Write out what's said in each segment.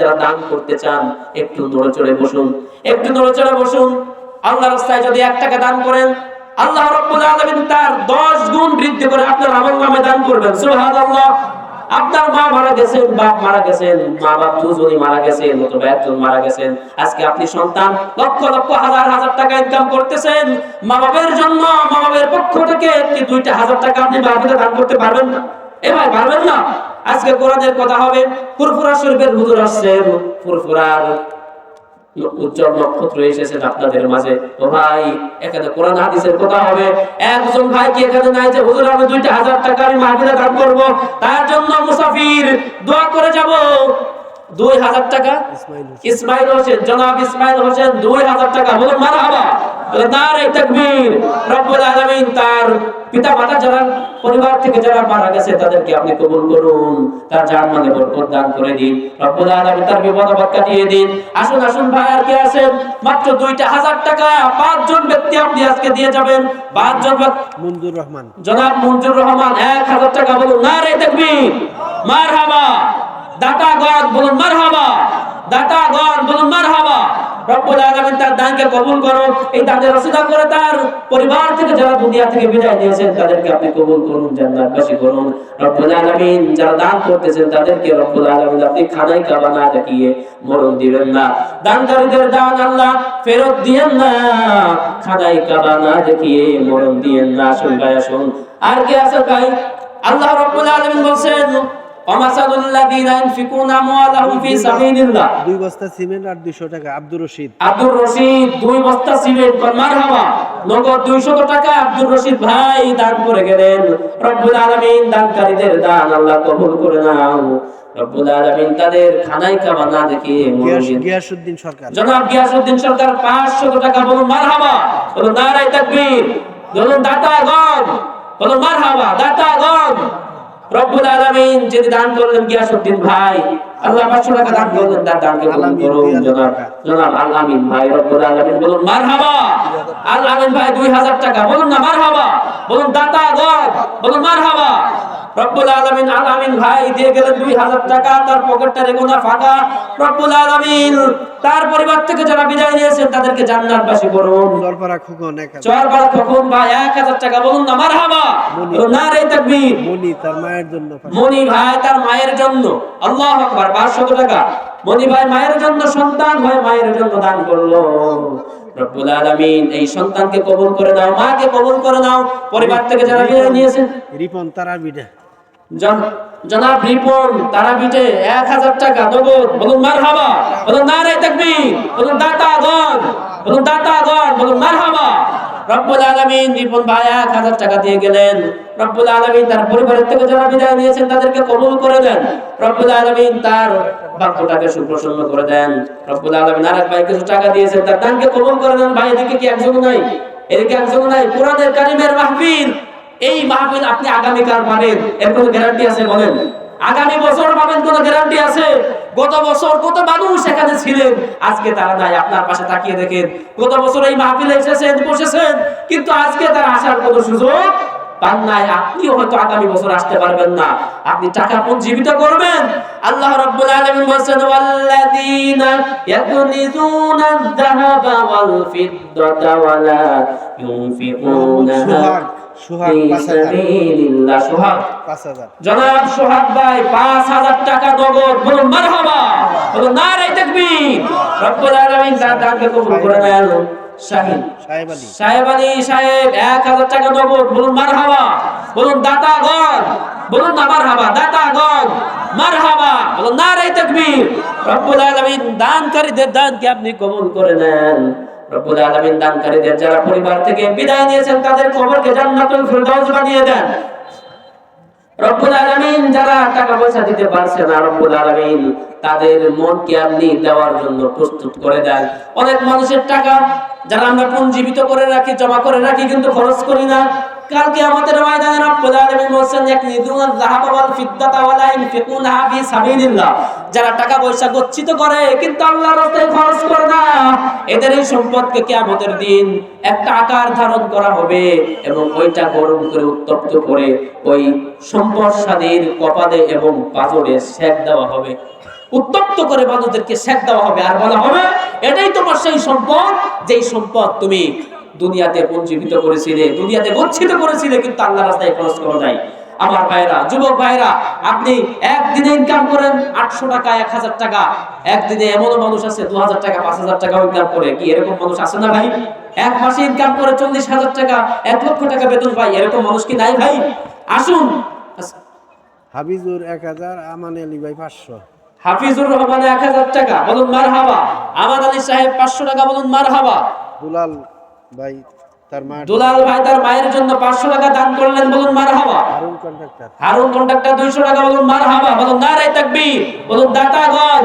যারা দান করতে চান, একটু নড়ে বসুন। একটু নড়ে বসুন। আল্লাহ রাস্তায় যদি এক টাকা দান করেন, আল্লাহ রাব্বুল তার 10 গুণ বৃদ্ধি করে আপনার দান করবেন। আপনার মা মারা গেছেন, বাপ মারা গেছেন, মা বাপ দুজনই মারা গেছেন, অথবা একজন মারা গেছেন। আজকে আপনি সন্তান, লক্ষ লক্ষ হাজার হাজার টাকা ইনকাম করতেছেন। মা বাবার জন্য, মা বাবার পক্ষ থেকে দুইটা হাজার টাকা আপনি দান করতে পারবেন না। এ ভাই, পারবেন না? আজকে কোরআনের কথা হবে, ফুরফুরা শরীফের হুজুর আসছেন ফুরফুরার উজ্জ্বল নক্ষত্র এসেছেন আপনাদের মাঝে। ও ভাই, এখানে কোরআন হাদিসের কথা হবে। একজন ভাই কি এখানে নাই যে, হুজুর, আমি দুইটা হাজার টাকা আমি মাহফিলে দান করব। তার জন্য মুসাফির দোয়া করে যাব। দুই হাজার টাকা। ইসমাইল হোসেন। জনাব ইসমাইল হোসেন দুই হাজার টাকা। বলুন মারা হাবা নারে তাকবীর। রব্বুল আলামিন তার পিতা মাতা যারা পরিবার থেকে যারা মারা গেছে তাদেরকে আপনি কবুল করুন। তার জান মানে বরকত দান করে দিন। রব্বুল আলামিন তার বিপদ আপদ কাটিয়ে দিন। আসুন আসুন ভাই আর কি আছেন? মাত্র দুইটা হাজার টাকা। পাঁচজন ব্যক্তি আপনি আজকে দিয়ে যাবেন। পাঁচজন মঞ্জুর রহমান। জনাব মঞ্জুর রহমান এক হাজার টাকা। বলুন না রে দেখবি মার হাবা দাতা গণ বলুন মার হাবা দাতা গণ বলুন মার হাবা রব্বুল আলামিন তার দানকে কবুল এই দানের রসিদা করে তার পরিবার থেকে যারা দুনিয়া থেকে বিদায় তাদেরকে আপনি কবুল করুন, জান্নাতবাসী করুন। রব্বুল আলামিন যারা দান করতেছেন, তাদেরকে রব্বুল আলামিন আপনি খানাই কাবা না দেখিয়ে মরণ দিবেন না। দানকারীদের দান আল্লাহ ফেরত দিয়েন না। খানাই কাবা না দেখিয়ে মরণ না। আসুন ভাই, আসুন। আর কি আছে ভাই? আল্লাহ রব্বুল আলামিন বলছেন দুই বস্তা সিমেন্ট আর দুইশো টাকা। আব্দুর রশিদ। আব্দুর রশিদ দুই বস্তা সিমেন্ট। নগদ 200 টাকা আব্দুর রশিদ ভাই দান করে গেলেন। রব্বুল আলামিন দানকারীদের দান আল্লাহ কবুল করে নাও। রব্বুল আলামিন তাদের খানাই কাবা না দেখে গিয়াস- গিয়াসউদ্দিন সরকার। জনাব গিয়াসউদ্দিন সরকার 500 টাকা বলুন মারহাবা বলুন নারায়ে তাকবীর। বলুন দাতাগণ। বলুন মারহাবা দাতাগণ। রব্বুল আলামিন যিনি দান করলেন গিয়াসউদ্দিন ভাই আল্লাহ 500 টাকা দান করলেন তার দানকে কবুল আলামিন করুন 2000 জনাব টাকা। জনাব আল আমিন ভাই রব্বুল আলামিন বলুন মারহাবা! আল আমিন ভাই 2000 টাকা বলুন না মারহাবা! বলুন দাতাগণ বলুন মারহাবা! রব্বুল আলামিন ভাই দিয়ে গেলেন 2000 টাকা তার পকেটটা রেখো না ফাঁকা। রব্বুল আলামিন তার পরিবার থেকে যারা বিদায় নিয়েছেন তাদেরকে জান্নাতবাসী করুন জলপাড়া খুকন এক হাজার। চর বার কখন ভাই 1000 টাকা বলুন না মারহাবা। বলুন না তাকবীর। মনি তার মায়ের জন্য মনি ভাই তার মায়ের জন্য। আল্লাহ আকবার 500 টাকা। মনি ভাই মায়ের জন্য সন্তান হয় মায়ের জন্য দান করল। রব্বুল আলামিন এই সন্তানকে কবুল করে নাও মাকে কবুল করে নাও। পরিবার থেকে যারা বিদায় নিয়েছেন। রিপন তারা জন- জনাব রিপন এক হাজার টাকা বলুন মার হাবা বলুন বলুন দাতা গণ, বলুন দাতা গণ, বলুন মার হাবা রব্বুল আলামিন রিপন ভাই এক হাজার টাকা দিয়ে গেলেন। রব্বুল আলামিন তার পরিবারের থেকে যারা বিদায় নিয়েছেন, তাদেরকে কবুল করে দেন রব্বুল আলামিন তার বাক্যটাকে সুপ্রসন্ন করে দেন। রব্বুল আলামিন আরেক ভাই কিছু টাকা দিয়েছেন, তার দানকে কবুল করে দেন ভাই, এদিকে কি একজন নাই? এদিকে একজন নাই। কোরআনের কারিমের মাহফিল। এই মাহফিল আপনি আগামীকাল পাবেন এর কোনো গ্যারান্টি আছে বলেন? আগামী বছর পাবেন কোনো গ্যারান্টি আছে? গত বছর কত মানুষ এখানে ছিলেন? আজকে তারা নাই, আপনার পাশে তাকিয়ে দেখেন। গত বছর এই মাহফিলে এসেছেন, বসেছেন, কিন্তু আজকে তারা আসার কোনো সুযোগ পান নাই। আপনিও হয়তো আগামী বছর আসতে পারবেন না। আপনি টাকা পুঞ্জীবিত করবেন? আল্লাহ রাব্বুল আলামিন বলেন ওয়াল্লাযীনা ইয়াকুনিজুনা আয-যাহাবা ওয়াল ফিদ্দাতা ওয়ালা সোহাগ হাজার। সাবিলিল্লাহ সোহাগ। পাঁচ হাজার। জনাব সোহাগ ভাই পাঁচ হাজার টাকা নগদ বলুন মারহাবা। বলুন নারে তাকবীর। রব্বুল আলামিন তার দানকে কবুল করে নেন। সাহেব সাহেব আলী সাহেব এক হাজার টাকা নগদ বলুন মারহাবা। বলুন দাতাগণ বলুন না মারহাবা দাতাগণ মারহাবা। বলুন নারে তাকবীর। রব্বুল আলামিন দানকারীদের দানকে আপনি কবুল করে নেন। রব্বুল আলামিন দানকারীদের যারা পরিবার থেকে বিদায় নিয়েছেন, তাদের কবরকে জান্নাতুল ফিরদাউস বানিয়ে দেন। রব্বুল আলামিন যারা টাকা পয়সা দিতে পারছে না, রব্বুল আলামিন তাদের মনকে আপনি দেওয়ার জন্য প্রস্তুত করে দেন। অনেক মানুষের টাকা যারা আমরা পুঞ্জীবিত করে রাখি, জমা করে রাখি, কিন্তু খরচ করি না। কালকে আমাদের ময়দানে রব্বুল আলামিন বলেন ইয়াকনিদুনা যাহাবা ওয়াল ফিদ্দাতা ওয়ালা ইনফিকুনহা ফি সাবিলিল্লাহ। যারা টাকা পয়সা গচ্ছিত করে, কিন্তু আল্লাহর রাস্তায় খরচ করে না, এদের এই সম্পদকে কিয়ামতের দিন একটা আকার ধারণ করা হবে এবং ওইটা গরম করে উত্তপ্ত করে ওই সম্পদশালীর কপালে এবং পাজরে সেক দেওয়া হবে। উত্তপ্ত করে মানুষদেরকে শেখ দেওয়া হবে। আর বলা হবে, এটাই তোমার সেই সম্পদ, যেই সম্পদ তুমি দুনিয়াতে পঞ্জীভূত করেছিলে দুনিয়াতে গচ্ছিত করেছিলে কিন্তু আল্লাহ রাস্তায় খরচ করো নাই। আমার ভাইরা যুবক ভাইরা আপনি একদিনে ইনকাম করেন আটশো টাকা এক হাজার টাকা। একদিনে এমনও মানুষ আছে দু হাজার টাকা পাঁচ হাজার টাকা ইনকাম করে। কি এরকম মানুষ আছে না ভাই? এক মাসে ইনকাম করে চল্লিশ হাজার টাকা এক লক্ষ টাকা বেতন পাই এরকম মানুষ কি নাই ভাই? আসুন। হাবিজুর এক হাজার আমান আলী ভাই পাঁচশো। হাফিজুর রহমান এক হাজার টাকা বলুন মার হাবা আমাদ আলী সাহেব পাঁচশো টাকা বলুন মার হাবা দুলাল ভাই তার মা দুলাল ভাই তার মায়ের জন্য পাঁচশো টাকা দান করলেন বলুন মার হাবা হারুন কন্ডাক্টর হারুন কন্ডাক্টর দুইশো টাকা বলুন মার হাবা বলুন নারাই তাকবীর বলুন দাতাগণ।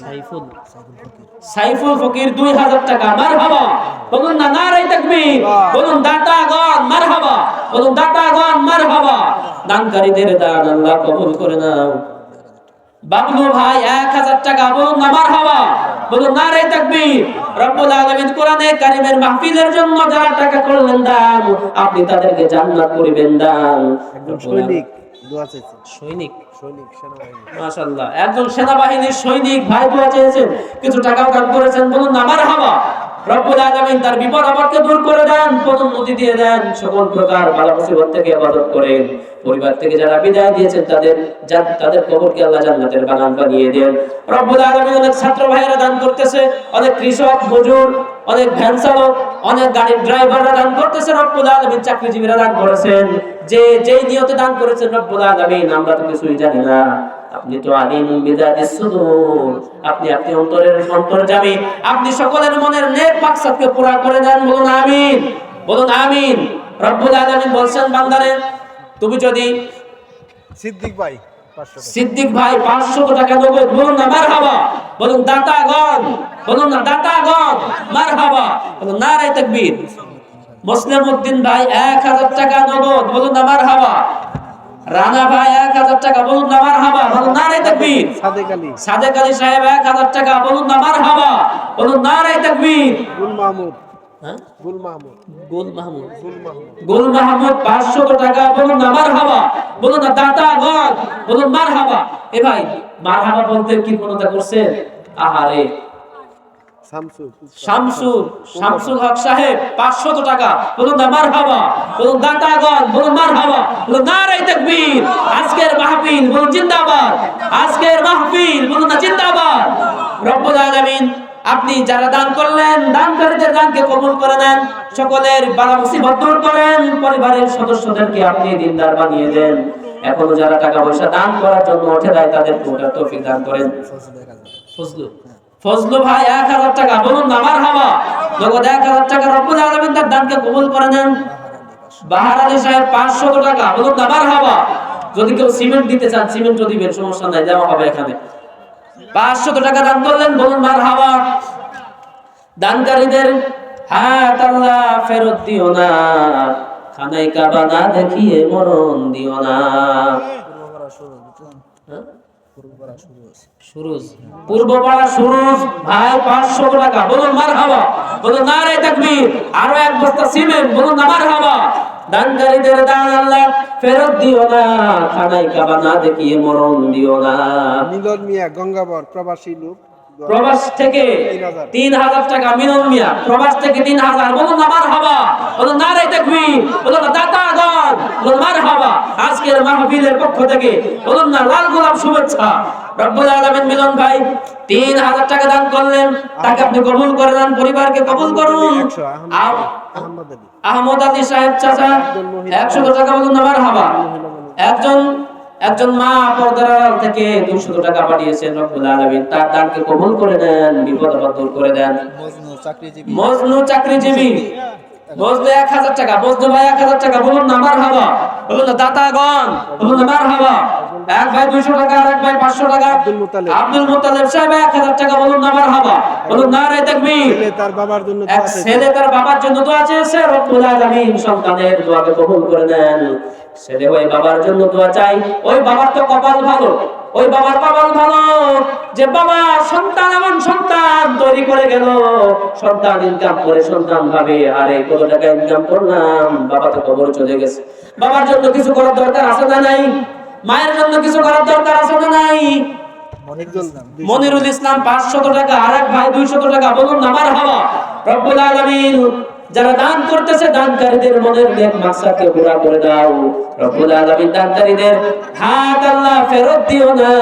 সাইফুল সাইফুল ফকির দুই হাজার টাকা মার হাবা বলুন না নারাই বলুন বলুন দানকারীদের দান আল্লাহ কবুল করে নাও। বাবলু ভাই, এক হাজার টাকা, বলুন না মার হাবা বলুন নারাই তাকবীর। রব্বুল আলামিন কোরআনে কারিমের মাহফিলের জন্য যারা টাকা করলেন দান, আপনি তাদেরকে জান্নাত করিবেন দান। সৈনিক। দোয়া চাইছে। সৈনিক? সৈনিক সেনাবাহিনী। মাশাআল্লাহ। একজন সেনাবাহিনীর সৈনিক ভাই দোয়া চেয়েছেন। কিছু টাকাও দান করেছেন। বলুন আমার হাবা রব্বুল আলামিন তার বিপদ আপদকে দূর করে দেন। পদোন্নতি দিয়ে দেন। সকল প্রকার বালা মুসিবত থেকে ইবাদত করেন। পরিবার থেকে যারা বিদায় দিয়েছেন তাদের তাদের কবরকে আল্লাহ জান্নাতের বাগান বানিয়ে দেন। রব্বুল আলামিন অনেক ছাত্র ভাইয়েরা দান করতেছে। অনেক কৃষক মজুর অনেক ভ্যান চালক অনেক গাড়ির ড্রাইভাররা দান করতেছে, রব্বুল আলামিন চাকরিজীবীরা দান করেছেন। যে, যেই নিয়তে দান করেছেন, রব্বুল আলামিন, আমরা তো কিছুই জানি না। আপনি তো আলিম বিদাতিস সুদূর আপনি আপনি অন্তরের অন্তর্যামী আপনি সকলের মনের নেক মাকসাদকে পুরা করে দেন, বলুন আমিন। বলুন আমিন। রব্বুল আলামিন বলছেন, বান্দারে, তুমি যদি সিদ্দিক ভাই সিদ্দিক ভাই পাঁচশো টাকা নগদ বলুন না মার হাবা বলুন দাতাগণ বলুন না দাতাগণ মার হাবা বলুন নারাই তাকবীর। মুসলিম উদ্দিন ভাই এক হাজার টাকা নগদ বলুন না মার হাবা রানা ভাই এক হাজার টাকা বলুন না মার হাবা বলুন নারাই তাকবীর। সাদেক আলী। সাহেব এক হাজার টাকা বলুন না মার হাবা বলুন নারাই তাকবীর। গুল মাহমুদ। হ্যাঁ? গুল মাহমুদ। গুল মাহমুদ। গুল মাহমুদ। পাঁচশো টাকা বলুন না মার হাবা বলুন না দাদা গণ বলুন মার হাবা এ ভাই মার হাবা বলতে কি কোনটা করছে? আহারে। শামসু শামসুর শামসুল হক সাহেব পাঁচশো টাকা। বলুন না মার হাবা বলুন দাতা গণ বলুন মার হাবা বলুন নারাই তাকবীর। আজকের মাহফিল বলুন জিন্দাবাদ। আজকের মাহফিল বলুন না জিন্দাবাদ। রব্বুল আলামিন আপনি যারা দান করলেন, দানকারীদের দানকে কবুল করে নেন, সকলের বালা মুসিবত দূর করেন, পরিবারের সদস্যদেরকে আপনি দিনদার বানিয়ে দেন। এখনও যারা টাকা পয়সা দান করার জন্য উঠে দেয়, তাদের ওটার তৌফিক দান করেন। ফজলু। ফজলু ভাই, এক হাজার টাকা, বলুন না, আমার হাবা নগদ এক হাজার টাকা, রব্বুল আলামিন তার দানকে কবুল করে নেন। বাহার আলী সাহেব পাঁচশো টাকা, বলুন না, আমার হাবা যদি কেউ সিমেন্ট দিতে চান, সিমেন্টও দিবেন, সমস্যা নাই, দেওয়া হবে এখানে। পাঁচশো টাকা দান করলেন বলুন মার হাবা দানকারীদের হাত আল্লাহ ফেরত দিও না। খানাই কাবা না দেখিয়ে মরণ দিও না। আরও এক বস্তা সিমেন্ট। বলুন না মার হাবা দানকারীদের দান আল্লাহ, ফেরত দিও না, খানায় কাবা না দেখিয়ে মরণ দিও না। মিয়া গঙ্গাবর প্রবাসী লোক। প্রবাস থেকে তিন হাজার। টাকা মিলন মিয়া। প্রবাস থেকে তিন হাজার। বলুন না মার হাবা। বলুন না রে তাকবীর বলুন না বলুন মার হাবা। আজকের মাহফিলের পক্ষ থেকে বলুন না লাল গোলাপ শুভেচ্ছা। রব্বুল আলামিন মিলন ভাই তিন হাজার টাকা দান করলেন। তাকে আপনি কবুল করে দেন পরিবারকে কবুল করুন। আহমদ আলী। সাহেব চাচা একশো টাকা বলুন আমার হাবা। একজন একজন মা পর্দার আড়াল থেকে দুশো টাকা পাঠিয়েছেন রব্বুল আলামিন। তার দানকে কবুল করে দেন বিপদ আপদ দূর করে দেন। মজনু চাকরিজীবী। মজনু এক হাজার টাকা মজনু ভাই এক হাজার টাকা বলুন না মার হাবা বলুন না দাতাগণ বলুন না মারহাবা। এক ভাই 200 টাকা আর এক ভাই 500 টাকা। আব্দুল মুতালিব। সাহেব 1000 টাকা বলুন না মারহাবা। বলুন নারে তাকবীর। ছেলে তার বাবার জন্য এক ছেলে তার বাবার জন্য দোয়া চেয়েছে রব্বুল আলামিন সন্তানের দোয়াকে কবুল করে নেন। ছেলে ওই বাবার জন্য দোয়া চাই। ওই বাবার তো কপাল ভালো ওই বাবার কপাল ভালো। যে বাবা সন্তান এমন সন্তান তৈরি করে গেল সন্তান ইনকাম করে সন্তান ভাবে আরে কত টাকা ইনকাম করলাম বাবা তো কবর চলে গেছে। বাবার জন্য কিছু করার দরকার আছে না নাই? মায়ের জন্য কিছু করার দরকার আছে না নাই? মনিরুল ইসলাম পাঁচশত টাকা আর এক ভাই দুইশত টাকা। বলুন না আমার হাওয়া। রব্বুল আলামিন যারা দান করতেছে দানকারীদের মনের নেক মাকসাদকে পুরা করে দাও। রব্বুল আলামিন দানকারীদের হাত আল্লাহ ফেরত দিও না।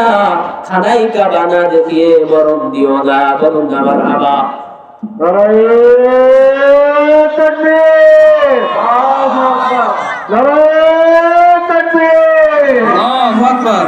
খানাই কাবানা দেখিয়ে মরণ দিও না। বলুন না আমার নারায়ণ তাকবীর আল্লাহু আকবার।